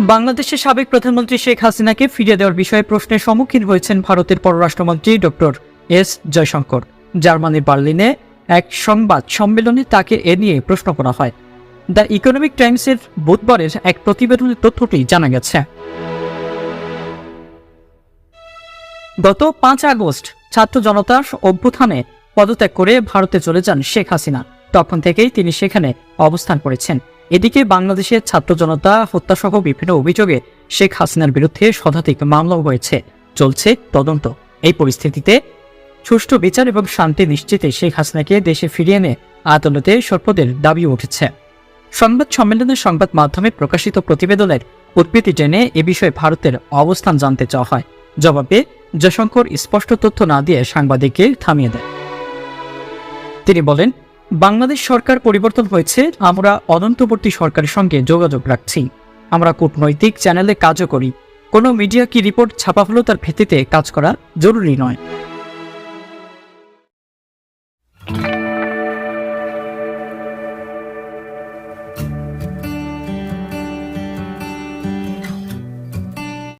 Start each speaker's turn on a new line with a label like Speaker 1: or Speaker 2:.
Speaker 1: বাংলাদেশের সাবেক প্রধানমন্ত্রী শেখ হাসিনাকে ফিরিয়ে দেওয়ার বিষয়ে প্রশ্নের সম্মুখীন হয়েছেন ভারতের পররাষ্ট্রমন্ত্রী ডক্টর এস জয়শঙ্কর। জার্মানির বার্লিনে এক সংবাদ সম্মেলনে তাকে এ নিয়ে প্রশ্ন করা হয়। দ্য ইকোনমিক টাইমসের বুধবারের এক প্রতিবেদনের তথ্যটি জানা গেছে। গত পাঁচ আগস্ট ছাত্র জনতার অভ্যুত্থানে পদত্যাগ করে ভারতে চলে যান শেখ হাসিনা। তখন থেকেই তিনি সেখানে অবস্থান করেছেন। এদিকে বাংলাদেশের ছাত্র জনতা হত্যাসহ বিভিন্ন অভিযোগে শেখ হাসিনার বিরুদ্ধে শতাধিক মামলাও হয়েছে। চলছে তদন্ত। এই পরিস্থিতিতে সুষ্ঠু বিচার এবং শান্তি নিশ্চিতে শেখ হাসিনাকে দেশে ফিরিয়ে এনে আদালতে সর্পদের দাবি উঠেছে। সংবাদ সম্মেলনে সংবাদ মাধ্যমে প্রকাশিত প্রতিবেদনের উৎপত্তি টেনে এ বিষয়ে ভারতের অবস্থান জানতে চাওয়া হয়। জবাবে জয়শঙ্কর স্পষ্ট তথ্য না দিয়ে সাংবাদিককে থামিয়ে দেয় তিনি বলেন বাংলাদেশ সরকার পরিবর্তন হয়েছে, আমরা অনন্তবর্তী সরকারের সঙ্গে যোগাযোগ রাখছি। আমরা কূটনৈতিক চ্যানেলে কাজও করি। কোনো মিডিয়া কি রিপোর্ট ছাপা হলো তার ভিত্তিতে কাজ করা জরুরি নয়।